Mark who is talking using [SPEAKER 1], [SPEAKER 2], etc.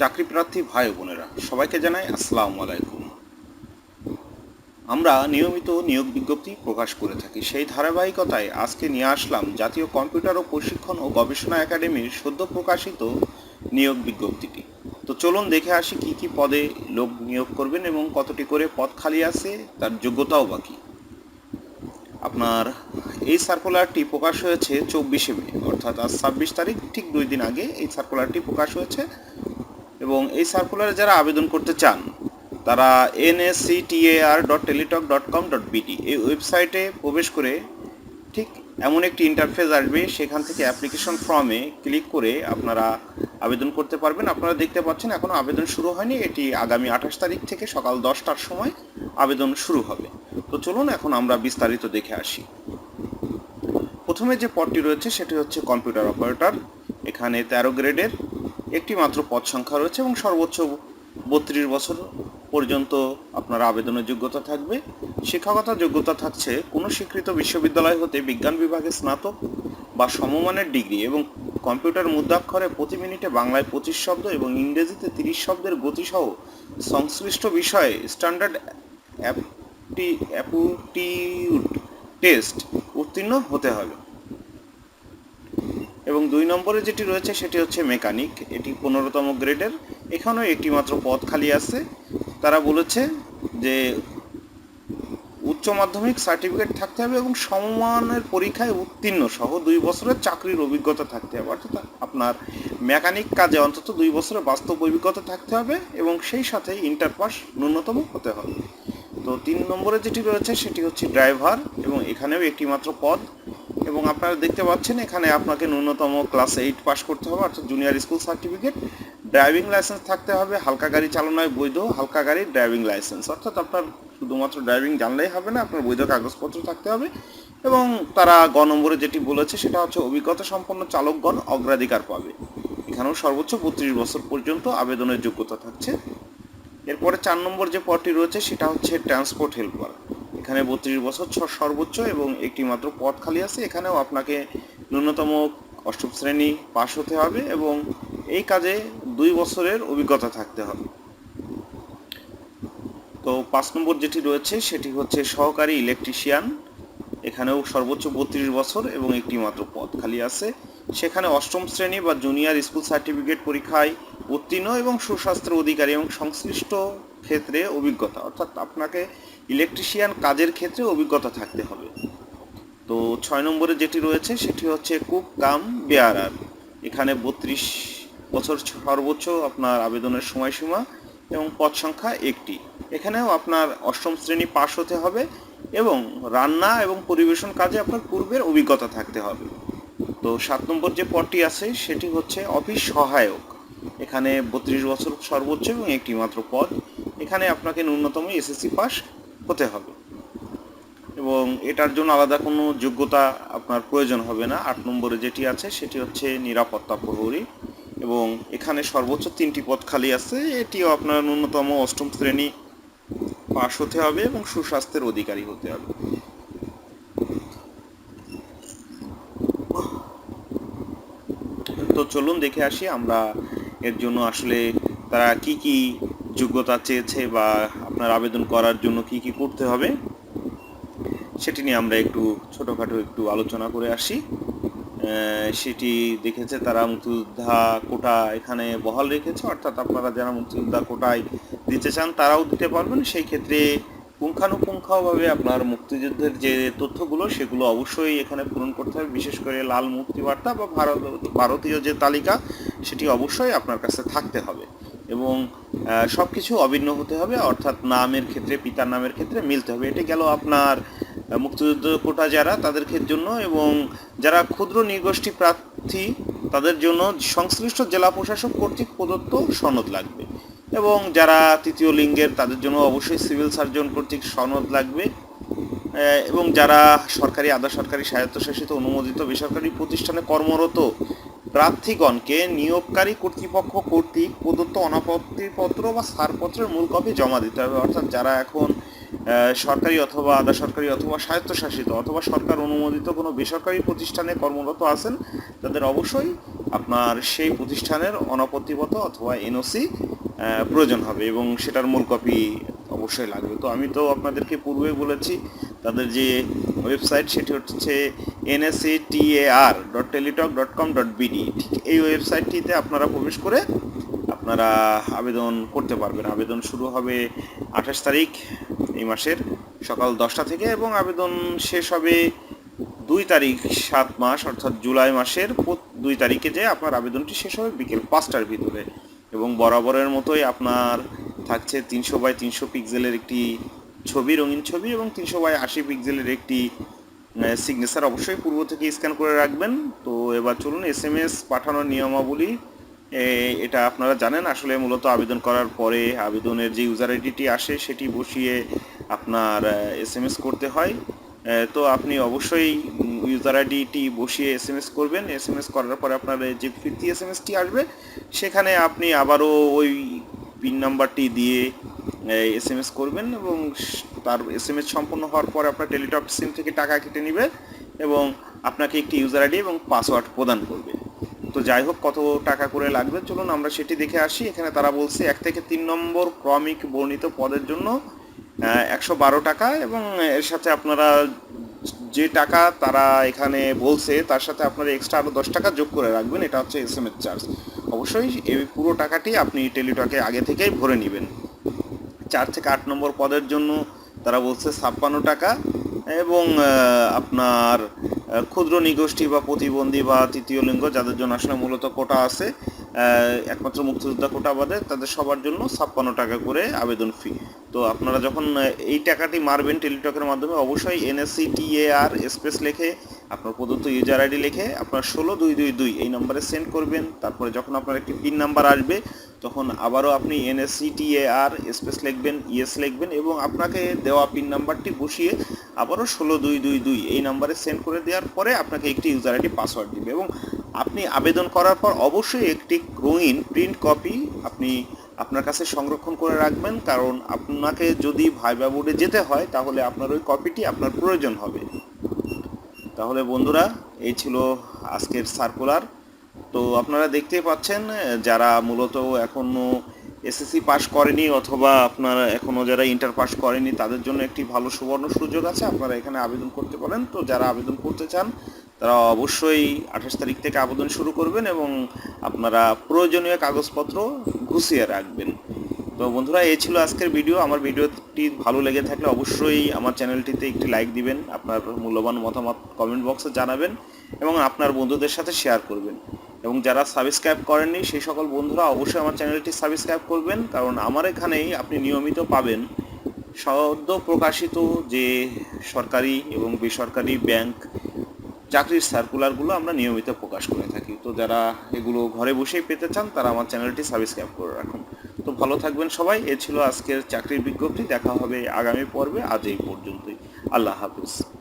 [SPEAKER 1] চাকরি প্রার্থী ভাই বোনেরা, সবাইকে জানাই আসসালামু আলাইকুম। আমরা নিয়মিত নিয়োগ বিজ্ঞপ্তি প্রকাশ করে থাকি। সেই ধারাবাহিকতায় আজকে নিয়ে আসলাম জাতীয় কম্পিউটার ও প্রশিক্ষণ ও গবেষণা একাডেমির সদ্য প্রকাশিত নিয়োগ বিজ্ঞপ্তিটি। তো চলুন দেখে আসি কি কি পদে লোক নিয়োগ করবেন এবং কতটি করে পদ খালি আছে, তার যোগ্যতাও বাকি আপনার এই সার্কুলারটি প্রকাশ হয়েছে চব্বিশে মে, অর্থাৎ আজ ছাব্বিশ তারিখ, ঠিক দুই দিন আগে এই সার্কুলারটি প্রকাশ হয়েছে। এবং এই সার্কুলারে যারা আবেদন করতে চান, তারা NSCTAR dot Teletalk dot com dot BD এই ওয়েবসাইটে প্রবেশ করে ঠিক এমন একটি ইন্টারফেস আসবে, সেখান থেকে অ্যাপ্লিকেশন ফর্মে ক্লিক করে আপনারা আবেদন করতে পারবেন। আপনারা দেখতে পাচ্ছেন এখনও আবেদন শুরু হয়নি, এটি আগামী আঠাশ তারিখ থেকে সকাল দশটার সময় আবেদন শুরু হবে। তো চলুন এখন আমরা বিস্তারিত দেখে আসি। প্রথমে যে পদটি রয়েছে, সেটি হচ্ছে কম্পিউটার অপারেটর এখানে তেরো গ্রেডের একটি মাত্র পদ সংখ্যা রয়েছে এবং সর্বোচ্চ বত্রিশ বছর পর্যন্ত আপনার আবেদনের যোগ্যতা থাকবে। শিক্ষাগত যোগ্যতা থাকছে কোনো স্বীকৃত বিশ্ববিদ্যালয় হতে বিজ্ঞান বিভাগে স্নাতক বা সমমানের ডিগ্রি এবং কম্পিউটার মুদ্রাক্ষরে প্রতি মিনিটে বাংলায় পঁচিশ শব্দ এবং ইংরেজিতে তিরিশ শব্দের গতিসহ সংশ্লিষ্ট বিষয়ে স্ট্যান্ডার্ড অ্যাপটি অ্যাপটিউড টেস্ট উত্তীর্ণ হতে হবে। এবং দুই নম্বরে যেটি রয়েছে সেটি হচ্ছে মেকানিক। এটি পনেরোতম গ্রেডের। এখানেও একটি মাত্র পদ খালি আছে। তারা বলেছে যে উচ্চ মাধ্যমিক সার্টিফিকেট থাকতে হবে এবং সমমানের পরীক্ষায় উত্তীর্ণ সহ দুই বছরের চাকরির অভিজ্ঞতা থাকতে হবে। অর্থাৎ আপনার মেকানিক কাজে অন্তত দুই বছরের বাস্তব অভিজ্ঞতা থাকতে হবে এবং সেই সাথে ইন্টার পাস ন্যূনতম হতে হবে। তো তিন নম্বরে যেটি রয়েছে সেটি হচ্ছে ড্রাইভার এবং এখানেও একটি মাত্র পদ। এবং আপনারা দেখতে পাচ্ছেন এখানে আপনাকে ন্যূনতম ক্লাস এইট পাস করতে হবে, অর্থাৎ junior school certificate driving licence থাকতে হবে, হালকা গাড়ি চালানোয় বৈধ, হালকা গাড়ির ড্রাইভিং লাইসেন্স অর্থাৎ আপনার শুধুমাত্র ড্রাইভিং জানলেই হবে না, আপনার বৈধ কাগজপত্র থাকতে হবে। এবং তারা গ নম্বরে যেটি বলেছে, সেটা হচ্ছে অভিজ্ঞতা সম্পন্ন চালকগণ অগ্রাধিকার পাবে। এখানেও সর্বোচ্চ বত্রিশ বছর পর্যন্ত আবেদনের যোগ্যতা থাকছে। এরপরে চার নম্বর যে পদটি রয়েছে, সেটা হচ্ছে ট্রান্সপোর্ট হেল্পার এখানে বত্রিশ বছর, ছ- সর্বোচ্চ এবং একটি মাত্র পদ খালি আছে। এখানেও আপনাকে ন্যূনতম অষ্টম শ্রেণি পাশ হতে হবে এবং এই কাজে দুই বছরের অভিজ্ঞতা থাকতে হবে। তো পাঁচ নম্বর যেটি রয়েছে, সেটি হচ্ছে সহকারী ইলেকট্রিশিয়ান। এখানেও সর্বোচ্চ বত্রিশ বছর এবং একটি মাত্র পদ খালি আছে। সেখানে অষ্টম শ্রেণি বা জুনিয়র স্কুল সার্টিফিকেট পরীক্ষায় উত্তীর্ণ এবং সুস্বাস্থ্যের অধিকারী এবং সংশ্লিষ্ট ক্ষেত্রে অভিজ্ঞতা। অর্থাৎ আপনাকে ইলেকট্রিশিয়ান কাজের ক্ষেত্রে অভিজ্ঞতা থাকতে হবে। তো ছয় নম্বরে যেটি রয়েছে, সেটি হচ্ছে কুক কাম বেয়ারার। এখানে বত্রিশ বছর সর্বোচ্চ আপনার আবেদনের সময়সীমা এবং পদ সংখ্যা একটি। এখানেও আপনার অষ্টম শ্রেণি পাশ হতে হবে এবং রান্না এবং পরিবেশন কাজে আপনার পূর্বের অভিজ্ঞতা থাকতে হবে। তো সাত নম্বর যে পদটি আছে, সেটি হচ্ছে অফিস সহায়ক। এখানে বত্রিশ বছর সর্বোচ্চ এবং একটি মাত্র পদ। এখানে আপনাকে ন্যূনতম এসএসসি পাস হতে হবে। এবং এটার জন্য আলাদা কোনো যোগ্যতা আপনার প্রয়োজন হবে না। আট নম্বরে যেটি আছে, সেটি হচ্ছে নিরাপত্তা প্রহরী। এবং এখানে সর্বোচ্চ তিনটি পদ খালি আছে। এটিও আপনার ন্যূনতম অষ্টম শ্রেণি পাশ হতে হবে এবং সুস্বাস্থ্যের অধিকারী হতে হবে। তো চলুন দেখে আসি আমরা এর জন্য আসলে তারা কি কি যোগ্যতা চেয়েছে বা আপনার আবেদন করার জন্য কি কি করতে হবে, সেটি নিয়ে আমরা একটু ছোটোখাটো একটু আলোচনা করে আসি। সেটি দেখেছে তারা মুক্তিযোদ্ধা কোটা এখানে বহাল রেখেছে, অর্থাৎ আপনারা যারা মুক্তিযোদ্ধা কোটায় দিতে চান তারাও দিতে পারবেন। সেই ক্ষেত্রে পুঙ্খানুপুঙ্খাভাবে আপনার মুক্তিযুদ্ধের যে তথ্যগুলো, সেগুলো অবশ্যই এখানে পূরণ করতে হবে। বিশেষ করে লাল মুক্তিবার্তা বা ভারত ভারতীয় যে তালিকা, সেটি অবশ্যই আপনার কাছে থাকতে হবে। এবং সব কিছু অভিন্ন হতে হবে, অর্থাৎ নামের ক্ষেত্রে, পিতার নামের ক্ষেত্রে মিলতে হবে। এটা গেল আপনার মুক্তিযুদ্ধ কোটা যারা, তাদের জন্য এবং যারা ক্ষুদ্র নির্গোষ্ঠী প্রার্থী, তাদের জন্য সংশ্লিষ্ট জেলা প্রশাসক কর্তৃক প্রদত্ত সনদ লাগবে। এবং যারা তৃতীয় লিঙ্গের, তাদের জন্য অবশ্যই সিভিল সার্জন কর্তৃক সনদ লাগবে। এবং যারা সরকারি, আধা সরকারি স্বায়ত্তশাসিত, অনুমোদিত, বেসরকারি প্রতিষ্ঠানে কর্মরত প্রার্থীগণকে নিয়োগকারী কর্তৃপক্ষ কর্তৃক প্রদত্ত অনাপত্তিপত্র বা ছাড়পত্রের মূল কপি জমা দিতে হবে। অর্থাৎ যারা এখন সরকারি অথবা আধা সরকারি অথবা স্বায়ত্তশাসিত অথবা সরকার অনুমোদিত কোনো বেসরকারি প্রতিষ্ঠানে কর্মরত আছেন, তাদের অবশ্যই আপনার সেই প্রতিষ্ঠানের অনাপত্তিগত অথবা এনওসি প্রয়োজন হবে এবং সেটার মূল কপি অবশ্যই লাগবে। তো আমি তো আপনাদেরকে পূর্বেই বলেছি তাদের যে ওয়েবসাইট সেটি হচ্ছে NSC TAR dot Teletalk dot com dot BD ঠিক এই ওয়েবসাইটটিতে আপনারা প্রবেশ করে আপনারা আবেদন করতে পারবেন। আবেদন শুরু হবে আঠাশ তারিখ এই মাসের সকাল দশটা থেকে এবং আবেদন শেষ হবে দুই তারিখ সাত মাস অর্থাৎ জুলাই মাসের দুই তারিখে যে আপনার আবেদনটি শেষ হবে বিকেল পাঁচটার ভিতরে এবং বরাবরের মতোই আপনার থাকছে তিনশো বাই তিনশো পিক্সেলের একটি ছবি, রঙিন ছবি এবং তিনশো বাই আশি পিক্সেলের একটি সিগনেচার অবশ্যই পূর্ব থেকে স্ক্যান করে রাখবেন। তো এবার চলুন এস এম এস পাঠানোর নিয়মাবলী। এটা আপনারা জানেন, আসলে মূলত আবেদন করার পরে আবেদনের যে ইউজার আইডিটি আসে সেটি বসিয়ে আপনার এস এম এস করতে হয়। তো আপনি অবশ্যই ইউজার আইডিটি বসিয়ে এস এম এস করবেন। এস এম এস করার পরে আপনার যে ফিরতি এস এম এসটি আসবে, সেখানে আপনি আবারও ওই পিন নাম্বারটি দিয়ে এস এম এস করবেন এবং তার এস এম এস সম্পূর্ণ হওয়ার পরে আপনার টেলিটক সিম থেকে টাকা কেটে নেবে এবং আপনাকে একটি ইউজার আইডি এবং পাসওয়ার্ড প্রদান করবে। তো যাই হোক, কত টাকা করে লাগবে? চলুন আমরা সেটি দেখে আসি। এখানে তারা বলছে, এক থেকে তিন নম্বর ক্রমিক বর্ণিত পদের জন্য একশো বারো টাকা এবং এর সাথে আপনারা যে টাকা তারা এখানে বলছে, তার সাথে আপনারা এক্সট্রা আরও দশ টাকা যোগ করে রাখবেন। এটা হচ্ছে এস এম এস চার্জ অবশ্যই এই পুরো টাকাটি আপনি টেলিটকে আগে থেকেই ভরে নেবেন। চার থেকে আট নম্বর পদের জন্য তারা বলছে ছাপ্পান্ন টাকা এবং আপনার ক্ষুদ্র নিগোষ্ঠী বা প্রতিবন্ধী বা তৃতীয় লিঙ্গ যাদের জন্য আসলে মূলত কোটা আছে একমাত্র মুক্তিযোদ্ধা কোটা বাদে তাদের সবার জন্য ছাপ্পান্ন টাকা করে আবেদন ফি তো আপনারা যখন এই টাকাটি মারবেন টেলিটকের মাধ্যমে, অবশ্যই এনএসসি টিএআর স্পেস লিখে আপনার প্রদত্ত ইউজার আইডি লিখে আপনার ষোলো দুই দুই দুই এই নম্বরে সেন্ড করবেন। তারপরে যখন আপনার একটি পিন নাম্বার আসবে, তখন আবারও আপনি এনএসসি টিএআর স্পেস লিখবেন ইএস লিখবেন এবং আপনাকে দেওয়া পিন নাম্বারটি বসিয়ে আবারও ষোলো দুই দুই দুই এই নাম্বারে সেন্ড করে দেওয়ার পরে আপনাকে একটি ইউজার আইডি পাসওয়ার্ড দিবে এবং আপনি আবেদন করার পর অবশ্যই একটি রঙিন প্রিন্ট কপি আপনি আপনার কাছে সংরক্ষণ করে রাখবেন। কারণ আপনাকে যদি ভাইবা বোর্ডে যেতে হয়, তাহলে আপনার ওই কপিটি আপনার প্রয়োজন হবে। তাহলে বন্ধুরা, এই ছিল আজকের সার্কুলার তো আপনারা দেখতেই পাচ্ছেন, যারা মূলত এখনও এসএসসি পাস করেনি অথবা আপনারা এখনও যারা ইন্টার পাস করেনি, তাদের জন্য একটি ভালো সুবর্ণ সুযোগ আছে, আপনারা এখানে আবেদন করতে পারেন। তো যারা আবেদন করতে চান, তারা অবশ্যই আঠাশ তারিখ থেকে আবেদন শুরু করবেন এবং আপনারা প্রয়োজনীয় কাগজপত্র গুছিয়ে রাখবেন। তো বন্ধুরা, এই ছিল আজকের ভিডিও। আমার ভিডিওটি ভালো লেগে থাকলে অবশ্যই আমার চ্যানেলটিতে একটি লাইক দিবেন, আপনার মূল্যবান মতামত কমেন্ট বক্সে জানাবেন এবং আপনার বন্ধুদের সাথে শেয়ার করবেন। এবং যারা সাবস্ক্রাইব করেননি, সেই সকল বন্ধুরা অবশ্যই আমার চ্যানেলটি সাবস্ক্রাইব করবেন, কারণ আমার এখানেই আপনি নিয়মিত পাবেন সদ্য প্রকাশিত যে সরকারি এবং বেসরকারি ব্যাংক চাকরির সার্কুলারগুলো আমরা নিয়মিত প্রকাশ করে থাকি। তো যারা এগুলো ঘরে বসেই পেতে চান, তারা আমার চ্যানেলটি সাবস্ক্রাইব করে রাখুন। তো ভালো থাকবেন সবাই। এ ছিল আজকের চাকরির বিজ্ঞপ্তি। দেখা হবে আগামী পর্বে। আজ এই পর্যন্তই। আল্লাহ হাফিজ।